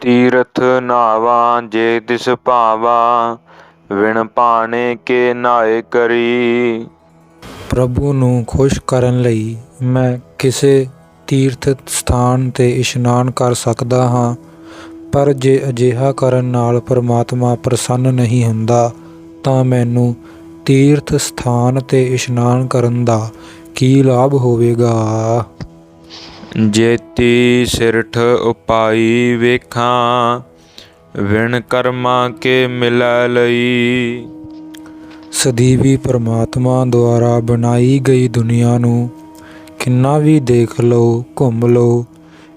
ਤੀਰਥ ਨਾਵਾਂ ਜੇ ਤਿਸ ਭਾਵਾਂ, ਵਿਣ ਪਾਣੇ ਕੇ ਨਾਏ ਕਰੀ। ਪ੍ਰਭੂ ਨੂੰ ਖੁਸ਼ ਕਰਨ ਲਈ ਮੈਂ ਕਿਸੇ ਤੀਰਥ ਸਥਾਨ ਤੇ ਇਸ਼ਨਾਨ ਕਰ ਸਕਦਾ ਹਾਂ, ਪਰ ਜੇ ਅਜਿਹਾ ਕਰਨ ਨਾਲ ਪਰਮਾਤਮਾ ਪ੍ਰਸੰਨ ਨਹੀਂ ਹੁੰਦਾ, ਤਾਂ ਮੈਨੂੰ ਤੀਰਥ ਸਥਾਨ ਤੇ ਇਸ਼ਨਾਨ ਕਰਨ ਦਾ ਕੀ ਲਾਭ ਹੋਵੇਗਾ? ਜੇਤੀ ਸਿਰਠ ਉਪਾਈ ਵੇਖਾਂ, ਵਿਣ ਕਰਮਾਂ ਕੇ ਮਿਲੈ ਲਈ। ਸਦੀਵੀ ਪਰਮਾਤਮਾ ਦੁਆਰਾ ਬਣਾਈ ਗਈ ਦੁਨੀਆ ਨੂੰ ਕਿੰਨਾ ਵੀ ਦੇਖ ਲਓ, ਘੁੰਮ ਲਓ,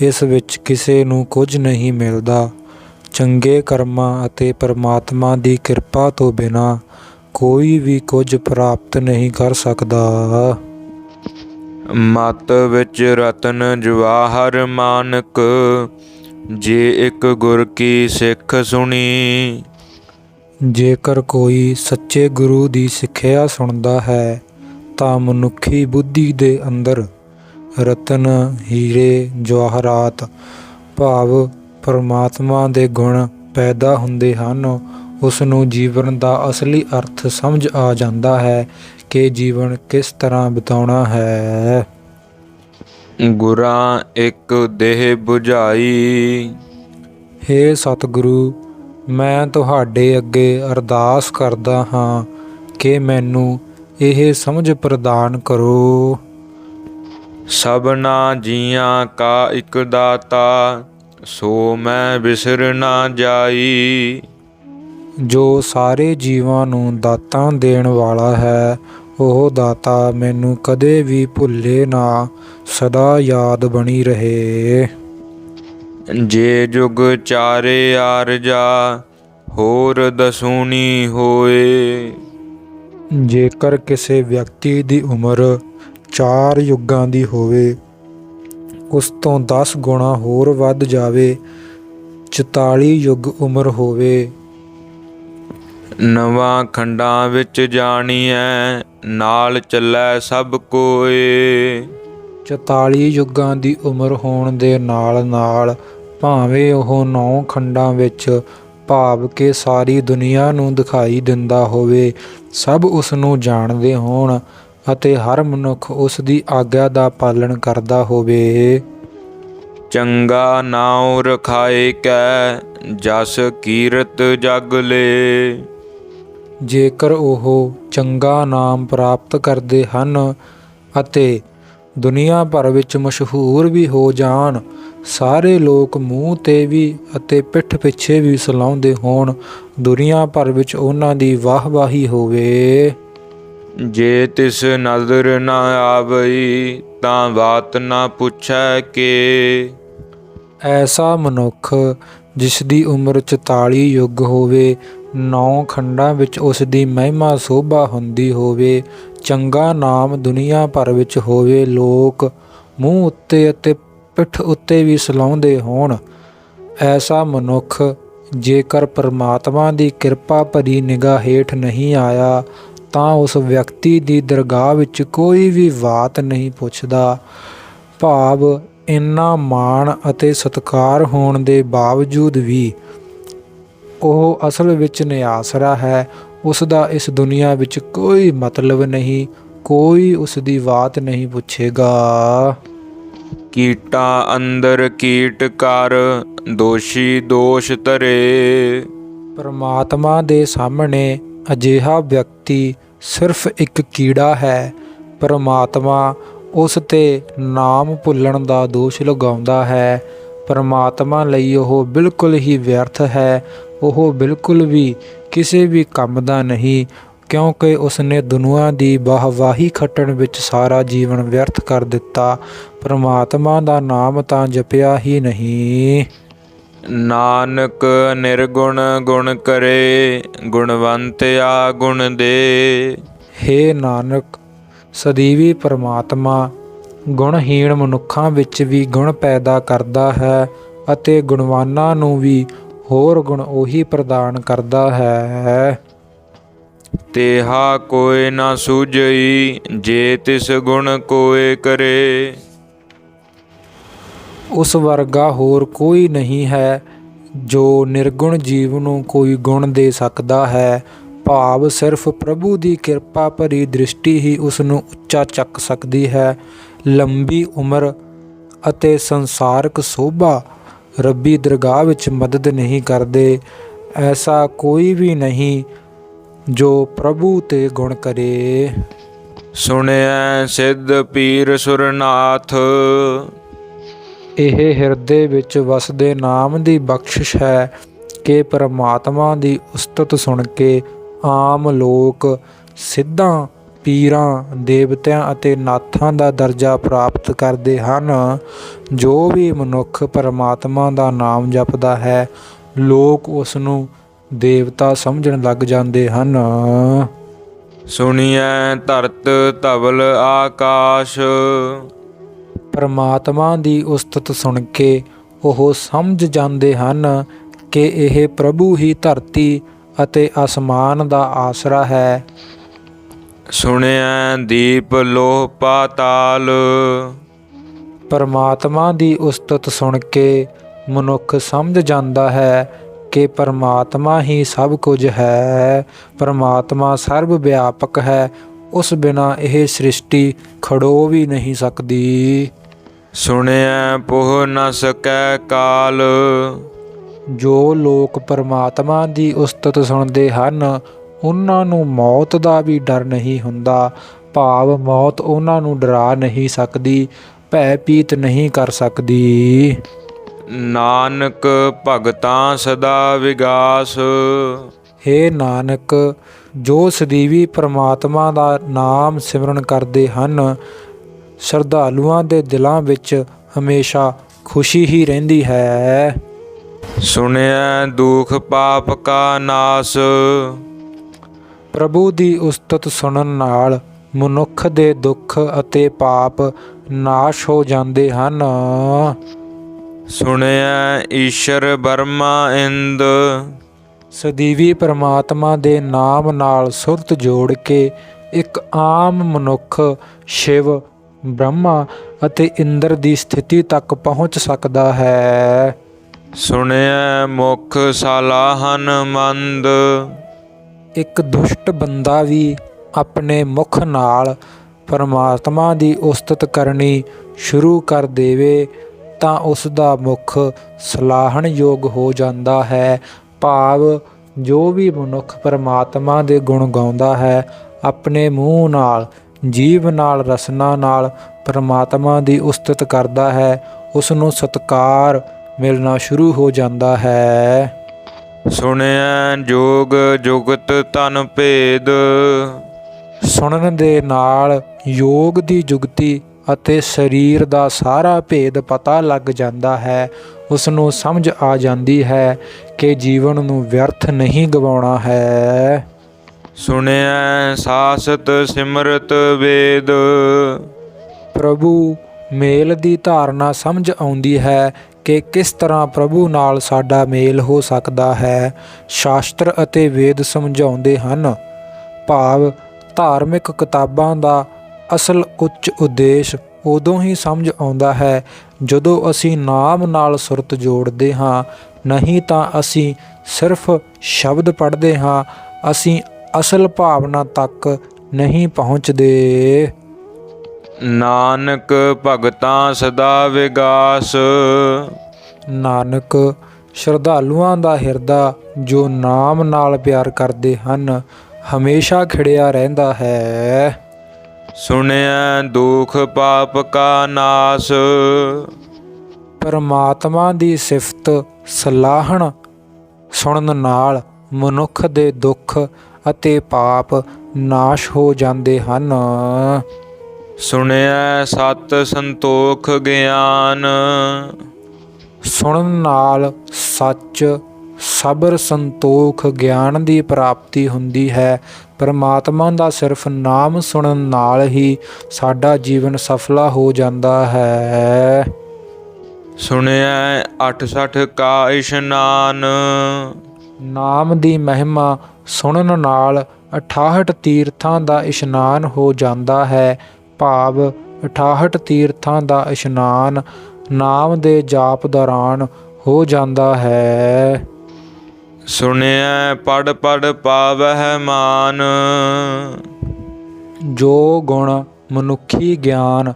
ਇਸ ਵਿੱਚ ਕਿਸੇ ਨੂੰ ਕੁਝ ਨਹੀਂ ਮਿਲਦਾ। ਚੰਗੇ ਕਰਮਾਂ ਅਤੇ ਪਰਮਾਤਮਾ ਦੀ ਕਿਰਪਾ ਤੋਂ ਬਿਨਾ ਕੋਈ ਵੀ ਕੁਝ ਪ੍ਰਾਪਤ ਨਹੀਂ ਕਰ ਸਕਦਾ। ਮਤ ਵਿੱਚ ਰਤਨ ਜਵਾਹਰ ਮਾਨਕ, ਜੇ ਇੱਕ ਗੁਰ ਕੀ ਸਿੱਖ ਸੁਣੀ। ਜੇਕਰ ਕੋਈ ਸੱਚੇ ਗੁਰੂ ਦੀ ਸਿੱਖਿਆ ਸੁਣਦਾ ਹੈ, ਤਾਂ ਮਨੁੱਖੀ ਬੁੱਧੀ ਦੇ ਅੰਦਰ ਰਤਨ, ਹੀਰੇ, ਜਵਾਹਰਾਤ, ਭਾਵ ਪਰਮਾਤਮਾ ਦੇ ਗੁਣ ਪੈਦਾ ਹੁੰਦੇ ਹਨ। ਉਸ ਨੂੰ ਜੀਵਨ ਦਾ ਅਸਲੀ ਅਰਥ ਸਮਝ ਆ ਜਾਂਦਾ ਹੈ ਕਿ ਜੀਵਨ ਕਿਸ ਤਰ੍ਹਾਂ ਬਿਤਾਉਣਾ ਹੈ? ਗੁਰਾਂ ਇੱਕ ਦੇਹ 부ਝਾਈ ਹੇ ਸਤਿਗੁਰੂ ਮੈਂ ਤੁਹਾਡੇ ਅੱਗੇ ਅਰਦਾਸ ਕਰਦਾ ਹਾਂ ਕਿ ਮੈਨੂੰ ਇਹ ਸਮਝ ਪ੍ਰਦਾਨ ਕਰੋ। ਸਭਨਾ ਜੀਆਂ ਕਾ ਇੱਕ ਦਾਤਾ ਸੋ ਮੈਂ ਬਿਸਰ ਨਾ ਜਾਈ। ਜੋ ਸਾਰੇ ਜੀਵਾਂ ਨੂੰ ਦਾਤਾਂ ਦੇਣ ਵਾਲਾ ਹੈ ਉਹ ਦਾਤਾ ਮੈਨੂੰ ਕਦੇ ਵੀ ਭੁੱਲੇ ਨਾ ਸਦਾ ਯਾਦ ਬਣੀ ਰਹੇ। ਜੇ ਜੁਗ ਚਾਰੇ ਆਰਜਾ ਹੋਰ ਦਸੂਣੀ ਹੋਏ। ਜੇਕਰ ਕਿਸੇ ਵਿਅਕਤੀ ਦੀ ਉਮਰ ਚਾਰ ਯੁੱਗਾਂ ਦੀ ਹੋਵੇ ਉਸ ਤੋਂ 10 ਗੁਣਾ ਹੋਰ ਵੱਧ ਜਾਵੇ 44 ਯੁੱਗ ਉਮਰ ਹੋਵੇ ਨਵਾਂ ਖੰਡਾਂ ਵਿੱਚ ਜਾਣੀਐ ਨਾਲ ਚੱਲੈ ਸਭ ਕੋਏ। 44 ਯੁੱਗਾਂ ਦੀ ਉਮਰ ਹੋਣ ਦੇ ਨਾਲ ਨਾਲ ਭਾਵੇਂ ਉਹ ਨੌ ਖੰਡਾਂ ਵਿੱਚ ਭਾਵ ਕੇ ਸਾਰੀ ਦੁਨੀਆ ਨੂੰ ਦਿਖਾਈ ਦਿੰਦਾ ਹੋਵੇ ਸਭ ਉਸ ਨੂੰ ਜਾਣਦੇ ਹੋਣ ਅਤੇ ਹਰ ਮਨੁੱਖ ਉਸ ਦੀ ਆਗਿਆ ਦਾ ਪਾਲਣ ਕਰਦਾ ਹੋਵੇ। ਚੰਗਾ ਨਾਉ ਰਖਾਏ ਕੈ ਜਸ ਕੀਰਤ ਜਗ ਲੇ। ਜੇਕਰ ਉਹ ਚੰਗਾ ਨਾਮ ਪ੍ਰਾਪਤ ਕਰਦੇ ਹਨ ਅਤੇ ਦੁਨੀਆ ਭਰ ਵਿੱਚ ਮਸ਼ਹੂਰ ਵੀ ਹੋ ਜਾਣ ਸਾਰੇ ਲੋਕ ਮੂੰਹ ਤੇ ਵੀ ਅਤੇ ਪਿੱਠ ਪਿੱਛੇ ਵੀ ਸਲਾਉਂਦੇ ਹੋਣ ਦੁਨੀਆ ਭਰ ਵਿੱਚ ਉਹਨਾਂ ਦੀ ਵਾਹਵਾਹੀ ਹੋਵੇ। ਜੇ ਤਿਸ ਨਜ਼ਰ ਨਾ ਆਵਈ ਤਾਂ ਬਾਤ ਨਾ ਪੁੱਛੈ ਕੇ। ਐਸਾ ਮਨੁੱਖ ਜਿਸ ਦੀ ਉਮਰ 44 ਯੁੱਗ ਹੋਵੇ ਨੌ ਖੰਡਾਂ ਵਿੱਚ ਉਸ ਦੀ ਮਹਿਮਾ ਸੋਭਾ ਹੁੰਦੀ ਹੋਵੇ, ਚੰਗਾ ਨਾਮ ਦੁਨੀਆ ਭਰ ਵਿੱਚ ਹੋਵੇ, ਲੋਕ ਮੂੰਹ ਉੱਤੇ ਅਤੇ ਪਿੱਠ ਉੱਤੇ ਵੀ ਸਲਾਉਂਦੇ ਹੋਣ। ਐਸਾ ਮਨੁੱਖ ਜੇਕਰ ਪਰਮਾਤਮਾ ਦੀ ਕਿਰਪਾ ਭਰੀ ਨਿਗਾਹ ਹੇਠ ਨਹੀਂ ਆਇਆ, ਤਾਂ ਉਸ ਵਿਅਕਤੀ ਦੀ ਦਰਗਾਹ ਵਿੱਚ ਕੋਈ ਵੀ ਬਾਤ ਨਹੀਂ ਪੁੱਛਦਾ। ਭਾਵ, ਇੰਨਾ ਮਾਣ ਅਤੇ ਸਤਿਕਾਰ ਹੋਣ ਦੇ ਬਾਵਜੂਦ ਵੀ ਉਹ ਅਸਲ ਵਿੱਚ ਨਿਆਸਰਾ ਹੈ। ਉਸ ਦਾ ਇਸ ਦੁਨੀਆ ਵਿੱਚ ਕੋਈ ਮਤਲਬ ਨਹੀਂ ਕੋਈ ਉਸ ਦੀ ਬਾਤ ਨਹੀਂ ਪੁੱਛੇਗਾ। ਕੀਟਾਂ ਅੰਦਰ ਕੀਟ ਕਰ ਦੋਸ਼ੀ ਦੋਸ਼ ਧਰੇ। ਪਰਮਾਤਮਾ ਦੇ ਸਾਹਮਣੇ ਅਜਿਹਾ ਵਿਅਕਤੀ ਸਿਰਫ ਇੱਕ ਕੀੜਾ ਹੈ। ਪਰਮਾਤਮਾ ਉਸ ਤੇ ਨਾਮ ਭੁੱਲਣ ਦਾ ਦੋਸ਼ ਲਗਾਉਂਦਾ ਹੈ। ਪਰਮਾਤਮਾ ਲਈ ਉਹ ਬਿਲਕੁਲ ਹੀ ਵਿਅਰਥ ਹੈ। ਉਹ ਬਿਲਕੁਲ ਵੀ ਕਿਸੇ ਵੀ ਕੰਮ ਦਾ ਨਹੀਂ ਕਿਉਂਕਿ ਉਸਨੇ ਦੁਨੀਆ ਦੀ ਵਾਹਵਾਹੀ ਖੱਟਣ ਵਿੱਚ ਸਾਰਾ ਜੀਵਨ ਵਿਅਰਥ ਕਰ ਦਿੱਤਾ। ਪਰਮਾਤਮਾ ਦਾ ਨਾਮ ਤਾਂ ਜਪਿਆ ਹੀ ਨਹੀਂ। ਨਾਨਕ ਨਿਰਗੁਣ ਗੁਣ ਕਰੇ ਗੁਣਵੰਤਿਆ ਗੁਣ ਦੇ। ਹੇ ਨਾਨਕ ਸਦੀਵੀ ਪਰਮਾਤਮਾ ਗੁਣਹੀਣ ਮਨੁੱਖਾਂ ਵਿੱਚ ਵੀ ਗੁਣ ਪੈਦਾ ਕਰਦਾ ਹੈ ਅਤੇ ਗੁਣਵਾਨਾਂ ਨੂੰ ਵੀ ਹੋਰ ਗੁਣ ਉਹੀ ਪ੍ਰਦਾਨ ਕਰਦਾ ਹੈ। ਤੇਹਾ ਕੋਇ ਨਾ ਸੂਝਈ ਜੇ ਤਿਸ ਗੁਣ ਕੋਇ ਕਰੇ। ਉਸ ਵਰਗਾ ਹੋਰ ਕੋਈ ਨਹੀਂ ਹੈ ਜੋ ਨਿਰਗੁਣ ਜੀਵ ਨੂੰ ਕੋਈ ਗੁਣ ਦੇ ਸਕਦਾ ਹੈ। ਭਾਵ ਸਿਰਫ ਪ੍ਰਭੂ ਦੀ ਕਿਰਪਾ ਭਰੀ ਦ੍ਰਿਸ਼ਟੀ ਹੀ ਉਸ ਨੂੰ ਉੱਚਾ ਚੱਕ ਸਕਦੀ ਹੈ। ਲੰਬੀ ਉਮਰ ਅਤੇ ਸੰਸਾਰਕ ਸੋਭਾ ਰੱਬੀ ਦਰਗਾਹ ਵਿੱਚ ਮਦਦ ਨਹੀਂ ਕਰਦੇ ਐਸਾ ਕੋਈ ਵੀ ਨਹੀਂ ਜੋ ਪ੍ਰਭੂ ਤੇ ਗੁਣ ਕਰੇ। ਸੁਣਿਐ ਸਿੱਧ ਪੀਰ ਸੁਰਨਾਥ। ਇਹ ਹਿਰਦੇ ਵਿੱਚ ਵਸਦੇ ਨਾਮ ਦੀ ਬਖਸ਼ਿਸ਼ ਹੈ ਕਿ ਪਰਮਾਤਮਾ ਦੀ ਉਸਤਤ ਸੁਣ ਕੇ ਆਮ ਲੋਕ ਸਿੱਧਾਂ ਪੀਰਾਂ ਦੇਵਤਿਆਂ ਅਤੇ ਨਾਥਾਂ ਦਾ ਦਰਜਾ ਪ੍ਰਾਪਤ ਕਰਦੇ ਹਨ। ਜੋ ਵੀ ਮਨੁੱਖ ਪਰਮਾਤਮਾ ਦਾ ਨਾਮ ਜਪਦਾ ਹੈ ਲੋਕ ਉਸ ਨੂੰ ਦੇਵਤਾ ਸਮਝਣ ਲੱਗ ਜਾਂਦੇ ਹਨ। ਸੁਣੀਐ ਧਰਤ ਧਵਲ ਆਕਾਸ਼। ਪਰਮਾਤਮਾ ਦੀ ਉਸਤਤ ਸੁਣ ਕੇ ਉਹ ਸਮਝ ਜਾਂਦੇ ਹਨ ਕਿ ਇਹ ਪ੍ਰਭੂ ਹੀ ਧਰਤੀ ਅਤੇ ਅਸਮਾਨ ਦਾ ਆਸਰਾ ਹੈ। ਸੁਣਿਐ ਦੀਪ ਲੋਹ ਪਾਤਾਲ। ਪਰਮਾਤਮਾ ਦੀ ਉਸਤਤ ਸੁਣ ਕੇ ਮਨੁੱਖ ਸਮਝ ਜਾਂਦਾ ਹੈ ਕਿ ਪਰਮਾਤਮਾ ਹੀ ਸਭ ਕੁਝ ਹੈ। ਪਰਮਾਤਮਾ ਸਰਬ ਵਿਆਪਕ ਹੈ ਉਸ ਬਿਨਾ ਇਹ ਸ੍ਰਿਸ਼ਟੀ ਖੜੋ ਵੀ ਨਹੀਂ ਸਕਦੀ। ਸੁਣਿਐ ਪੋਹ ਨ ਸਕੈ ਕਾਲ। ਜੋ ਲੋਕ ਪਰਮਾਤਮਾ ਦੀ ਉਸਤਤ ਸੁਣਦੇ ਹਨ ਉਹਨਾਂ ਨੂੰ ਮੌਤ ਦਾ ਵੀ ਡਰ ਨਹੀਂ ਹੁੰਦਾ। ਭਾਵ ਮੌਤ ਉਹਨਾਂ ਨੂੰ ਡਰਾ ਨਹੀਂ ਸਕਦੀ ਭੈ ਪੀਤ ਨਹੀਂ ਕਰ ਸਕਦੀ। ਨਾਨਕ ਭਗਤਾਂ ਸਦਾ ਵਿਗਾਸ। ਹੇ ਨਾਨਕ ਜੋ ਸਦੀਵੀ ਪ੍ਰਮਾਤਮਾ ਦਾ ਨਾਮ ਸਿਮਰਨ ਕਰਦੇ ਹਨ ਸ਼ਰਧਾਲੂਆਂ ਦੇ ਦਿਲਾਂ ਵਿੱਚ ਹਮੇਸ਼ਾ ਖੁਸ਼ੀ ਹੀ ਰਹਿੰਦੀ ਹੈ। ਸੁਣਿਐ ਦੁਖ ਪਾਪ ਕਾ ਨਾਸ। ਪ੍ਰਭੂ ਦੀ ਉਸਤਤ ਸੁਣਨ ਨਾਲ ਮਨੁੱਖ ਦੇ ਦੁੱਖ ਅਤੇ ਪਾਪ ਨਾਸ਼ ਹੋ ਜਾਂਦੇ ਹਨ। ਸੁਣਿਐ ਈਸ਼ਰ ਬਰਮਾ ਇੰਦ। ਸਦੀਵੀ ਪ੍ਰਮਾਤਮਾ ਦੇ ਨਾਮ ਨਾਲ ਸੁਰਤ ਜੋੜ ਕੇ ਇੱਕ ਆਮ ਮਨੁੱਖ ਸ਼ਿਵ ਬ੍ਰਹਮਾ ਅਤੇ ਇੰਦਰ ਦੀ ਸਥਿਤੀ ਤੱਕ ਪਹੁੰਚ ਸਕਦਾ ਹੈ। ਸੁਣਿਐ ਮੁਖ ਸਲਾਹਨ ਮੰਦ। ਇੱਕ ਦੁਸ਼ਟ ਬੰਦਾ ਵੀ ਆਪਣੇ ਮੁਖ ਨਾਲ ਪਰਮਾਤਮਾ ਦੀ ਉਸਤਤ ਕਰਨੀ ਸ਼ੁਰੂ ਕਰ ਦੇਵੇ ਤਾਂ ਉਸ ਦਾ ਮੁਖ ਸਲਾਹਣ ਯੋਗ ਹੋ ਜਾਂਦਾ ਹੈ। ਭਾਵ, ਜੋ ਵੀ ਮਨੁੱਖ ਪਰਮਾਤਮਾ ਦੇ ਗੁਣ ਗਾਉਂਦਾ ਹੈ, ਆਪਣੇ ਮੂੰਹ ਨਾਲ, ਜੀਵ ਨਾਲ, ਰਸਨਾ ਨਾਲ ਪਰਮਾਤਮਾ ਦੀ ਉਸਤਤ ਕਰਦਾ ਹੈ ਉਸ ਨੂੰ ਸਤਕਾਰ ਮਿਲਣਾ ਸ਼ੁਰੂ ਹੋ ਜਾਂਦਾ ਹੈ। ਸੁਣਿਐ ਜੋਗ ਜੁਗਤ ਤਨ ਭੇਦ। ਸੁਣਨ ਦੇ ਨਾਲ ਯੋਗ ਦੀ ਜੁਗਤੀ ਅਤੇ ਸਰੀਰ ਦਾ ਸਾਰਾ ਭੇਦ ਪਤਾ ਲੱਗ ਜਾਂਦਾ ਹੈ। ਉਸ ਨੂੰ ਸਮਝ ਆ ਜਾਂਦੀ ਹੈ ਕਿ ਜੀਵਨ ਨੂੰ ਵਿਅਰਥ ਨਹੀਂ ਗਵਾਉਣਾ ਹੈ। ਸੁਣਿਐ ਸਾਸਤ ਸਿਮਰਤ ਵੇਦ। ਪ੍ਰਭੂ ਮੇਲ ਦੀ ਧਾਰਨਾ ਸਮਝ ਆਉਂਦੀ ਹੈ ਕਿ ਕਿਸ ਤਰ੍ਹਾਂ ਪ੍ਰਭੂ ਨਾਲ ਸਾਡਾ ਮੇਲ ਹੋ ਸਕਦਾ ਹੈ। ਸ਼ਾਸਤਰ ਅਤੇ ਵੇਦ ਸਮਝਾਉਂਦੇ ਹਨ, ਭਾਵ ਧਾਰਮਿਕ ਕਿਤਾਬਾਂ ਦਾ ਅਸਲ ਉੱਚ ਉਦੇਸ਼ ਉਦੋਂ ਹੀ ਸਮਝ ਆਉਂਦਾ ਹੈ ਜਦੋਂ ਅਸੀਂ ਨਾਮ ਨਾਲ ਸੁਰਤ ਜੋੜਦੇ ਹਾਂ। ਨਹੀਂ ਤਾਂ ਅਸੀਂ ਸਿਰਫ ਸ਼ਬਦ ਪੜ੍ਹਦੇ ਹਾਂ, ਅਸੀਂ ਅਸਲ ਭਾਵਨਾ ਤੱਕ ਨਹੀਂ ਪਹੁੰਚਦੇ। ਨਾਨਕ ਭਗਤਾਂ ਸਦਾ ਵਿਗਾਸ। ਨਾਨਕ ਸ਼ਰਧਾਲੂਆਂ ਦਾ ਹਿਰਦਾ ਜੋ ਨਾਮ ਨਾਲ ਪਿਆਰ ਕਰਦੇ ਹਨ ਹਮੇਸ਼ਾ ਖਿੜਿਆ ਰਹਿੰਦਾ ਹੈ। ਸੁਣਿਐ ਦੁਖ ਪਾਪ ਕਾ ਨਾਸ। ਪਰਮਾਤਮਾ ਦੀ ਸਿਫਤ ਸਲਾਹਣ ਸੁਣਨ ਨਾਲ ਮਨੁੱਖ ਦੇ ਦੁੱਖ ਅਤੇ ਪਾਪ ਨਾਸ਼ ਹੋ ਜਾਂਦੇ ਹਨ। ਸੁਣਿਐ ਸਤ ਸੰਤੋਖ ਗਿਆਨ। ਸੁਣਨ ਨਾਲ ਸੱਚ ਸਬਰ ਸੰਤੋਖ ਗਿਆਨ ਦੀ ਪ੍ਰਾਪਤੀ ਹੁੰਦੀ ਹੈ। ਪਰਮਾਤਮਾ ਦਾ ਸਿਰਫ ਨਾਮ ਸੁਣਨ ਨਾਲ ਹੀ ਸਾਡਾ ਜੀਵਨ ਸਫਲਾ ਹੋ ਜਾਂਦਾ ਹੈ। ਸੁਣਿਐ 68 ਕਾ ਇਸ਼ਨਾਨ ਨਾਮ ਦੀ ਮਹਿਮਾ ਸੁਣਨ ਨਾਲ 68 ਤੀਰਥਾਂ ਦਾ ਇਸ਼ਨਾਨ ਹੋ ਜਾਂਦਾ ਹੈ। ਭਾਵ 68 ਤੀਰਥਾਂ ਦਾ ਇਸ਼ਨਾਨ ਨਾਮ ਦੇ ਜਾਪ ਦੌਰਾਨ ਹੋ ਜਾਂਦਾ ਹੈ। ਸੁਣਿਐ ਪੜ ਪੜ ਪਾਵਹਿ ਮਾਨ। ਜੋ ਗੁਣ ਮਨੁੱਖੀ ਗਿਆਨ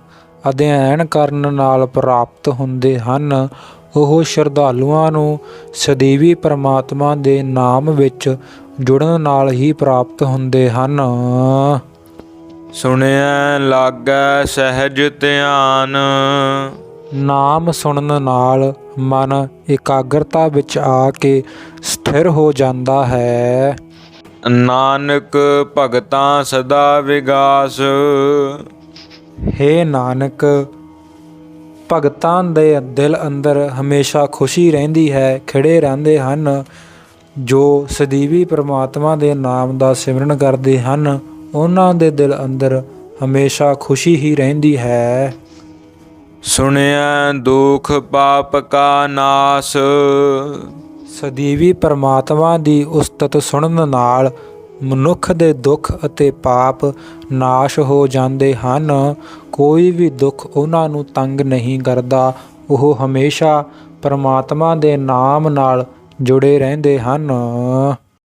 ਅਧਿਐਨ ਕਰਨ ਨਾਲ ਪ੍ਰਾਪਤ ਹੁੰਦੇ ਹਨ ਉਹ ਸ਼ਰਧਾਲੂਆਂ ਨੂੰ ਸਦੀਵੀ ਪ੍ਰਮਾਤਮਾ ਦੇ ਨਾਮ ਵਿੱਚ ਜੁੜਨ ਨਾਲ ਹੀ ਪ੍ਰਾਪਤ ਹੁੰਦੇ ਹਨ। ਸੁਣਿਐ ਲਾਗੈ ਸਹਿਜ ਧਿਆਨ। ਨਾਮ ਸੁਣਨ ਨਾਲ ਮਨ ਇਕਾਗਰਤਾ ਵਿੱਚ ਆ ਕੇ ਸਥਿਰ ਹੋ ਜਾਂਦਾ ਹੈ। ਨਾਨਕ ਭਗਤਾਂ ਸਦਾ ਵਿਗਾਸ। ਹੇ ਨਾਨਕ ਭਗਤਾਂ ਦੇ ਦਿਲ ਅੰਦਰ ਹਮੇਸ਼ਾ ਖੁਸ਼ੀ ਰਹਿੰਦੀ ਹੈ ਖਿੜੇ ਰਹਿੰਦੇ ਹਨ। ਜੋ ਸਦੀਵੀ ਪ੍ਰਮਾਤਮਾ ਦੇ ਨਾਮ ਦਾ ਸਿਮਰਨ ਕਰਦੇ ਹਨ ਉਹਨਾਂ ਦੇ ਦਿਲ ਅੰਦਰ ਹਮੇਸ਼ਾ ਖੁਸ਼ੀ ਹੀ ਰਹਿੰਦੀ ਹੈ। ਸੁਣਿਐ ਦੁਖ ਪਾਪ ਕਾ ਨਾਸ। ਸਦੀਵੀ ਪ੍ਰਮਾਤਮਾ ਦੀ ਉਸਤਤ ਸੁਣਨ ਨਾਲ ਮਨੁੱਖ ਦੇ ਦੁੱਖ ਅਤੇ ਪਾਪ ਨਾਸ਼ ਹੋ ਜਾਂਦੇ ਹਨ। ਕੋਈ ਵੀ ਦੁੱਖ ਉਹਨਾਂ ਨੂੰ ਤੰਗ ਨਹੀਂ ਕਰਦਾ। ਉਹ ਹਮੇਸ਼ਾ ਪ੍ਰਮਾਤਮਾ ਦੇ ਨਾਮ ਨਾਲ ਜੁੜੇ ਰਹਿੰਦੇ ਹਨ।